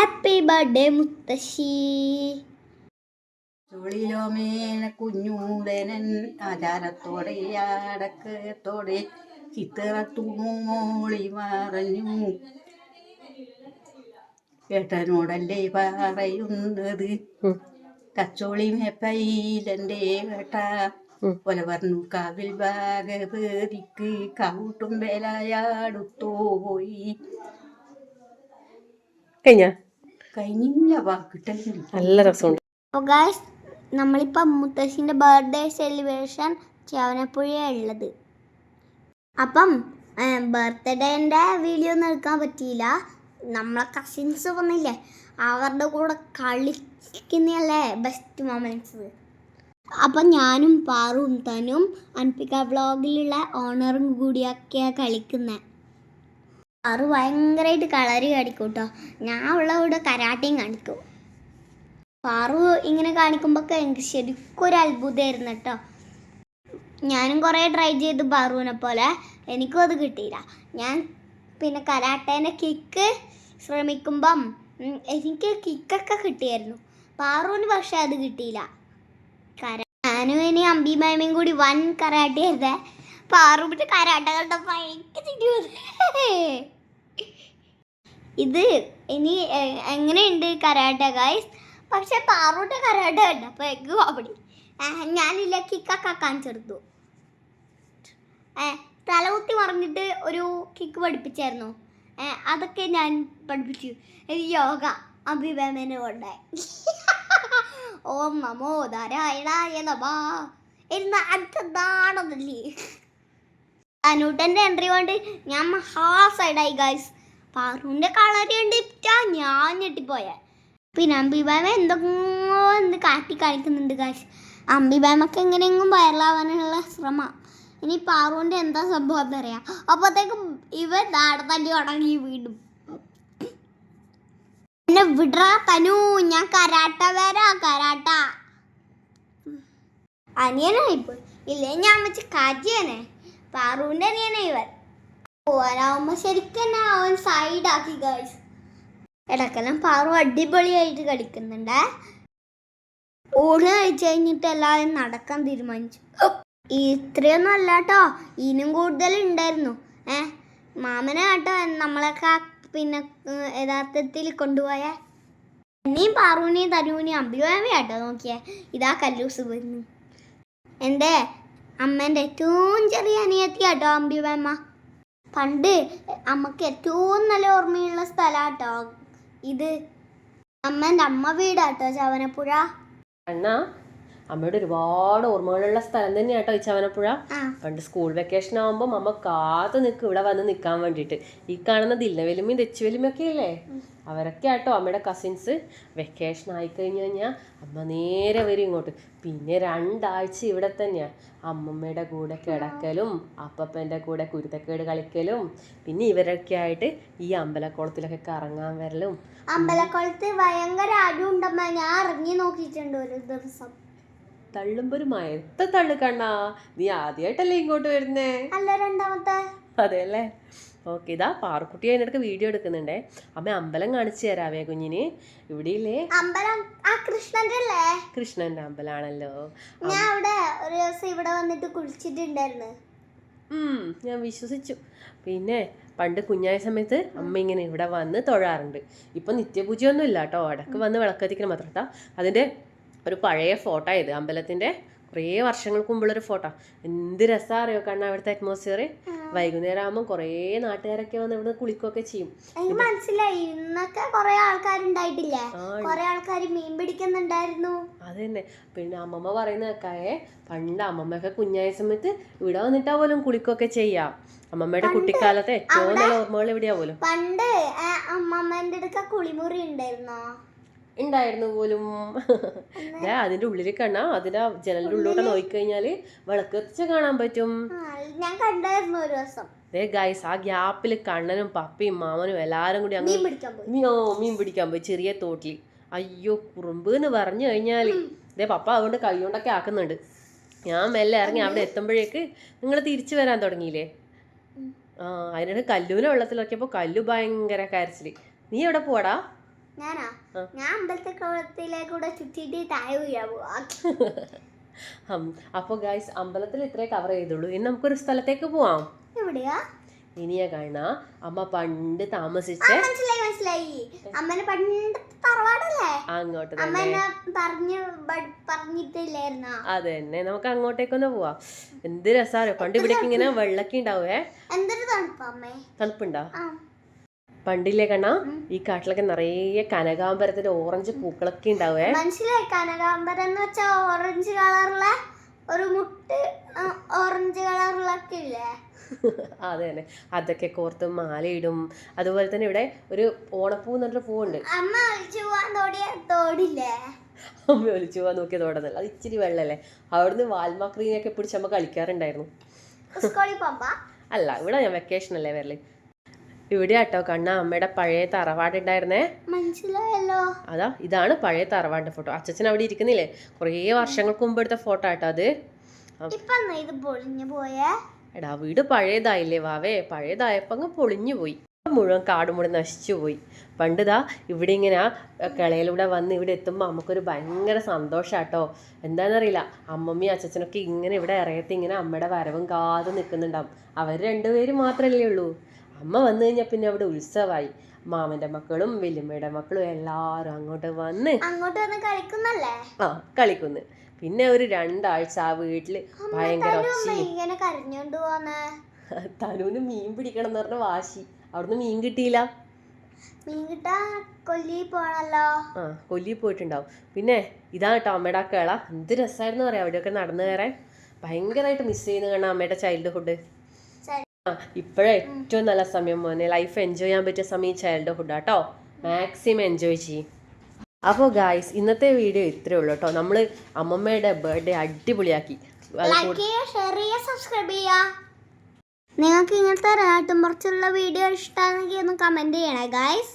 Happy birthday മുത്തശ്ശി. ചുളിലോമേന കുഞ്ഞൂടനൻ ആചാരത്തോടെ അടക്കത്തോടെ ചിത്തിറത്തുമോളി പറഞ്ഞു ഏട്ടനോടല്ലേ പറയുന്നത്? കച്ചോളി മേപ്പയിലെ ഏട്ട ഒല പറഞ്ഞു കാവിൽ ഭാഗവതിക്ക് കൂട്ടും വേലയാടുത്തോ പോയി. കഴിഞ്ഞ? കഴിഞ്ഞില്ല. വാക്കിട്ടില്ല നല്ല രസമുണ്ട്. അപ്പോൾ ഗായ്സ് നമ്മളിപ്പോൾ മുത്തശ്ശിന്റെ ബർത്ത്ഡേ സെലിബ്രേഷൻ ചവനപ്പുഴയാണ് ഉള്ളത്. അപ്പം ബർത്ത്ഡേന്റെ വീഡിയോ ഒന്നും എടുക്കാൻ പറ്റിയില്ല. നമ്മളെ കസിൻസ് വന്നില്ലേ അവരുടെ കൂടെ കളിക്കുന്നല്ലേ ബെസ്റ്റ് മൊമെന്റ്സ് അപ്പം ഞാനും പാറും തനും അൻപിക വ്ളോഗിലുള്ള ഓണറും കൂടിയൊക്കെയാണ് കളിക്കുന്നത് പാറു ഭയങ്കരമായിട്ട് കളരി കാണിക്കും കേട്ടോ ഞാൻ ഉള്ള കൂടെ കരാട്ടയും കാണിക്കും. പാറു ഇങ്ങനെ കാണിക്കുമ്പോഴൊക്കെ എനിക്ക് ശരിക്കും ഒരു അത്ഭുതമായിരുന്നു കേട്ടോ. ഞാനും കുറേ ട്രൈ ചെയ്തു പാറുവിനെ പോലെ. എനിക്കും അത് കിട്ടിയില്ല. ഞാൻ പിന്നെ കരാട്ടേന്റെ കിക്ക് ശ്രമിക്കുമ്പം എനിക്ക് കിക്കൊക്കെ കിട്ടിയായിരുന്നു. പാറുവിന് പക്ഷേ അത് കിട്ടിയില്ല. കര ഞാനും ഇനി അമ്പിമാമയും കൂടി വൻ കരാട്ടയായിരുന്നേ. പാറു വിട്ട് കരാട്ടകളുടെ ഭയങ്കര. ഇത് ഇനി എങ്ങനെയുണ്ട് കരാട്ട ഗായ്സ് പക്ഷെ പാറൂട്ട കരാട്ട കണ്ടപ്പോൾ എഗ് കോമഡി ഞാനില്ല കിക്കൊക്കെ കാണിച്ചെടുത്തു. തലകുത്തി മറിഞ്ഞിട്ട് ഒരു കിക്ക് പഠിപ്പിച്ചായിരുന്നു. അതൊക്കെ ഞാൻ പഠിപ്പിച്ചു. യോഗ അഭിവേമനെ കൊണ്ടായി. ഓം നമോ ധാരായണായ നമാ. ഇരുന്ന അടുത്തതാണെന്നല്ലേ അനൂട്ടന്റെ എൻട്രി കൊണ്ട് ഞാൻ മഹാ സൈഡായി ഗൈസ് പാറുവിന്റെ കളറി കണ്ടിട്ടാ ഞാൻ ഞെട്ടിപ്പോയെ. പിന്നെ അമ്പിബാമ എന്തെങ്കിലും എന്ത് കാട്ടി കാണിക്കുന്നുണ്ട് ഗൈസ് അമ്പിബാമൊക്കെ എങ്ങനെയെങ്കിലും വൈറലാവാനുള്ള ശ്രമ. ഇനി പാറുവിന്റെ എന്താ സംഭവം എന്നറിയാം. അപ്പോഴത്തേക്കും ഇവൻ നാട് തല്ലി തുടങ്ങി വീണ്ടും എന്നെ വിടറാ തനു. ഞാൻ കരാട്ട വരാ കരാട്ട. അനിയനായിപ്പോയി. ഇല്ലേ ഞാൻ വെച്ച് കാറ്റിയനെ പാറുവിന്റെ അനിയനാ ഇവൻ. പോവാനാവുമ്പോ ശരിക്കും തന്നെ അവൻ സൈഡാക്കി ഗേൾസ് ഇടക്കെല്ലാം പാറു അടിപൊളിയായിട്ട് കളിക്കുന്നുണ്ട്. ഓട് കഴിച്ചു കഴിഞ്ഞിട്ട് എല്ലാവരും നടക്കാൻ തീരുമാനിച്ചു. ഇത്രയൊന്നും അല്ല കേട്ടോ ഇനിയും കൂടുതൽ ഉണ്ടായിരുന്നു. ഏ മാമനെ കേട്ടോ നമ്മളൊക്കെ പിന്നെ യഥാർത്ഥത്തിൽ കൊണ്ടുപോയ? എന്നെയും പാറുവിനെയും തരുവിനെയും അമ്പിവാമയും കേട്ടോ നോക്കിയേ. ഇതാ കല്ലൂസ് വരുന്നു എന്റെ അമ്മേന്റെ ഏറ്റവും ചെറിയ അനിയത്തി കേട്ടോ അമ്പിവമ്മ പണ്ട് അമ്മയ്ക്ക് ഏറ്റവും നല്ല ഓർമ്മയുള്ള സ്ഥലാട്ടോ ഇത് അമ്മേന്റെ അമ്മ വീടാട്ടോ ചവനപ്പുഴ. അണ്ണാ അമ്മയുടെ ഒരുപാട് ഓർമ്മകളുള്ള സ്ഥലം തന്നെയാട്ടോ ഈ ചവനപ്പുഴ പണ്ട് സ്കൂൾ വെക്കേഷൻ ആകുമ്പോൾ അമ്മ കാത്തു നിൽക്കും ഇവിടെ വന്ന് നിൽക്കാൻ വേണ്ടിയിട്ട്. ഈ കാണുന്ന ദില്ലവലിമയും തെച്ചുവലിമയും ഒക്കെ അല്ലേ അവരൊക്കെ ആട്ടോ അമ്മയുടെ കസിൻസ് വെക്കേഷൻ ആയി കഴിഞ്ഞു കഴിഞ്ഞാൽ അമ്മ നേരെ വരും ഇങ്ങോട്ട്. പിന്നെ രണ്ടാഴ്ച ഇവിടെ തന്നെയാണ് അമ്മമ്മയുടെ കൂടെ കിടക്കലും അപ്പപ്പന്റെ കൂടെ കുരുത്തക്കേട് കളിക്കലും പിന്നെ ഇവരൊക്കെ ആയിട്ട് ഈ അമ്പലക്കുളത്തിലൊക്കെ കറങ്ങാൻ വരലും. അമ്പലക്കുളത്ത് ഭയങ്കര അടിയുണ്ടമ്മ ഞാൻ ഇറങ്ങി നോക്കിയിട്ടുണ്ട് ഒരു ദിവസം. തള്ളുമ്പോ ഒരു മയത്ത തള്ളു കണ്ണാ. നീ ആദ്യമായിട്ടല്ലേ ഇങ്ങോട്ട് വരുന്നേ? അല്ല രണ്ടാമത്തെ? അതെ അല്ലേ ഓക്കെ ഇതാ പാറക്കുട്ടി അതിനിടക്ക് വീഡിയോ എടുക്കുന്നുണ്ടേ. അമ്മ അമ്പലം കാണിച്ചു തരാവേ കുഞ്ഞിന്. ഇവിടെ ഇല്ലേ അമ്പലം ആ കൃഷ്ണന്റെ അല്ലേ? കൃഷ്ണന്റെ അമ്പലാണല്ലോ. ഞാൻ അവിടെ ഒരു ദിവസം ഇവിടെ വന്നിട്ട് കുളിച്ചിട്ടുണ്ടായിരുന്നു. ഞാൻ വിശ്വസിച്ചു. പിന്നെ പണ്ട് കുഞ്ഞായ സമയത്ത് അമ്മ ഇങ്ങനെ ഇവിടെ വന്ന് തൊഴാറുണ്ട്. ഇപ്പം നിത്യപൂജയൊന്നും ഇല്ല കേട്ടോ ഇടയ്ക്ക് വന്ന് വിളക്കത്തിക്കണം മാത്രം. അതിന്റെ ഒരു പഴയ ഫോട്ടോ ഇത്. അമ്പലത്തിന്റെ കുറേ വർഷങ്ങൾക്ക് മുമ്പുള്ളൊരു ഫോട്ടോ. എന്ത് രസമാണ് അറിയോ കാരണം അവിടുത്തെ അറ്റ്മോസ്ഫിയർ വൈകുന്നേരം ആകുമ്പോൾ കുറേ നാട്ടുകാരൊക്കെ വന്ന് ഇവിടെ കുളിക്കുകയൊക്കെ ചെയ്യും. മനസ്സിലായി. ഇന്നൊക്കെ കുറെ ആൾക്കാരുണ്ടായിട്ടില്ലേ കുറേ ആൾക്കാർ മീൻ പിടിക്കുന്നുണ്ടായിരുന്നു. അത് തന്നെ പിന്നെ അമ്മമ്മ പറയുന്ന കേൾക്കായേ പണ്ട് അമ്മമ്മയൊക്കെ കുഞ്ഞായ സമയത്ത് ഇവിടെ വന്നിട്ടാ പോലും കുളിക്കുകയൊക്കെ ചെയ്യാം. അമ്മമ്മയുടെ കുട്ടിക്കാലത്തെ ഏറ്റവും നല്ല ഓർമ്മകൾ എവിടെയാ പോലും. പണ്ട് അമ്മമ്മേന്റെ അടുക്ക കുളിമുറി ഉണ്ടായിരുന്നോ? ഉണ്ടായിരുന്നു പോലും. അതിന്റെ ഉള്ളിൽ കണ്ണാ അതിന്റെ ജനലിന്റെ ഉള്ളിലോട്ട് നോക്കിക്കഴിഞ്ഞാൽ വിളക്ക് കത്തിച്ച് കാണാൻ പറ്റും. അതെ ഞാൻ കണ്ടായിരുന്നു ഒരു ദിവസം. ദേ ഗൈസ് ആ ഗ്യാപ്പിൽ കണ്ണനും പപ്പയും മാമനും എല്ലാരും കൂടി അങ്ങ് മീൻ പിടിക്കാൻ പോയി. മീൻ പിടിക്കാൻ പോയി ചെറിയ തോട്ടിൽ അയ്യോ കുറുമ്പ് എന്ന് പറഞ്ഞു കഴിഞ്ഞാൽ. ദേ പപ്പ അതുകൊണ്ട് കൈ കൊണ്ടൊക്കെ ആക്കുന്നുണ്ട്. ഞാൻ മെല്ലെ ഇറങ്ങി അവിടെ എത്തുമ്പോഴേക്ക് നിങ്ങൾ തിരിച്ചു വരാൻ തുടങ്ങിയില്ലേ? ആ അതിനിടെ കല്ലുവിനെ വെള്ളത്തിലൊക്കെയപ്പോൾ കല്ലു ഭയങ്കര കരച്ചിൽ. നീ എവിടെ പോടാ ഞാനാ. ഞാൻ അമ്പലത്തെ കുളത്തിലേക്കൂടെ ചുറ്റിട്ട് താഴെ വീഴാ പോവാ. അപ്പോൾ ഗൈസ് അമ്പലത്തിൽ ഇത്രേ കവർ ചെയ്തുള്ളൂ. ഇനി നമുക്കൊരു സ്ഥലത്തേക്ക് പോവാം. എവിടെയാ? ഇനിയാ കാണാ അമ്മ പണ്ട് താമസിച്ച മനസ്സിലായി മനസ്സിലായി. അമ്മനെ പണ്ട് തറവാടല്ലേ? അങ്ങോട്ട് അമ്മ തന്നെ പറഞ്ഞു പറഞ്ഞിട്ടില്ലായിരുന്നോ? അത് തന്നെ നമുക്ക് അങ്ങോട്ടേക്കൊന്ന് പോവാം. എന്ത് രസാറിയോ പണ്ട് ഇവിടേക്ക് ഇങ്ങനെ വെള്ളക്കിണ്ടാവേ ഉണ്ടാവേ. എന്തൊരു തണുപ്പാ അമ്മേ? തണുപ്പുണ്ടോ? ആ. പണ്ടില്ലേ കണ്ണാ? ഈ കാട്ടിലൊക്കെ നിറയെ കനകാമ്പരത്തിന്റെ ഓറഞ്ച് പൂക്കളൊക്കെ ഉണ്ടാവേ. മനസ്സിലായി. കനകാമ്പരം എന്ന് വെച്ചാൽ ഓറഞ്ച് കളറുള്ള ഒരു മുട്ട് ഓറഞ്ച് കളറിലൊക്കെ ഇല്ലേ? അതെ തന്നെ. അതൊക്കെ കോർത്ത് മാലയിടും. അതുപോലെ തന്നെ ഇവിടെ ഒരു ഓണപ്പൂ എന്നൊരു പൂവുണ്ട്. അമ്മ ഒളിച്ചു പോവാൻ തോടിയ തോടില്ലേ? അമ്മ ഒളിച്ചു പോവാൻ നോക്കിയ തോടുന്നില്ല അത് ഇച്ചിരി വെള്ളല്ലേ? അവിടുന്ന് വാൽമാക്രീനെയൊക്കെ പിടിച്ച് അമ്മ കളിക്കാറുണ്ടായിരുന്നു. സ്കൂളിൽ അല്ല ഇവിടെ ഞാൻ വെക്കേഷൻ അല്ലേ വരൽ? ഇവിടെ ആട്ടോ കണ്ണ അമ്മയുടെ പഴയ തറവാട് ഉണ്ടായിരുന്നേ. മനസ്സിലായല്ലോ. അതാ ഇതാണ് പഴയ തറവാടിന്റെ ഫോട്ടോ. അച്ഛൻ അവിടെ ഇരിക്കുന്നില്ലേ? കുറേ വർഷങ്ങൾക്ക് മുമ്പ് എടുത്ത ഫോട്ടോ ആട്ടോ അത് ഇത് പൊളിഞ്ഞു പോയേ? എടാ വീട് പഴയതായില്ലേ വാവേ? പഴയതായപ്പോ അങ്ങ് പൊളിഞ്ഞു പോയി. മുഴുവൻ കാട് മുഴുവൻ നശിച്ചു പോയി. പണ്ടിതാ ഇവിടെ ഇങ്ങനെ കിളയിലൂടെ വന്ന് ഇവിടെ എത്തുമ്പോൾ നമുക്കൊരു ഭയങ്കര സന്തോഷാട്ടോ. എന്താണെന്നറിയില്ല അമ്മമ്മയും അച്ഛനൊക്കെ ഇങ്ങനെ ഇവിടെ ഇറയത്തി ഇങ്ങനെ അമ്മയുടെ വരവും കാതും നിൽക്കുന്നുണ്ടാവും. അവർ രണ്ടുപേരും മാത്രമല്ലേ ഉള്ളൂ. അമ്മ വന്നു കഴിഞ്ഞാൽ പിന്നെ അവിടെ ഉത്സവമായി മാമന്റെ മക്കളും വലിയമ്മയുടെ മക്കളും എല്ലാവരും അങ്ങോട്ട് വന്ന് അങ്ങോട്ട് വന്ന് കളിക്കുന്നല്ലേ? ആ കളിക്കുന്നു. പിന്നെ ഒരു രണ്ടാഴ്ച ആ വീട്ടിൽ ഭയങ്കര ഇങ്ങനെ കരഞ്ഞോണ്ട് പോന്നെ? തനുവിന് മീൻ പിടിക്കണം എന്ന് പറഞ്ഞ വാശി. അവിടുന്ന് മീൻ കിട്ടിയില്ല. മീൻ കിട്ടാ കൊല്ലി പോണല്ലോ. ആ കൊല്ലി പോയിട്ടുണ്ടാവും. പിന്നെ ഇതാണ് കേട്ടോ അമ്മയുടെ ആ കേള. എന്ത് രസമായിരുന്നു പറയാം അവിടെയൊക്കെ നടന്നു കയറാൻ. ഭയങ്കരമായിട്ട് മിസ് ചെയ്യുന്ന കാണാം അമ്മയുടെ ചൈൽഡ്ഹുഡ് ഇപ്പോഴേ ഏറ്റവും നല്ല സമയം മോനെ. ലൈഫ് എൻജോയ് ചെയ്യാൻ പറ്റിയ സമയം ചൈൽഡ്ഹുഡ് കേട്ടോ മാക്സിമം എൻജോയ് ചെയ്യും. അപ്പോൾ ഗായ്സ് ഇന്നത്തെ വീഡിയോ ഇത്രയേ ഉള്ളൂ കേട്ടോ നമ്മൾ അമ്മമ്മയുടെ ബർത്ത്ഡേ അടിപൊളിയാക്കി. നിങ്ങൾക്ക് ഇങ്ങനത്തെ റേട്ടും കുറച്ചുള്ള വീഡിയോ ഇഷ്ടമാണെങ്കിൽ ഒന്ന് കമന്റ് ചെയ്യണേ ഗായ്സ്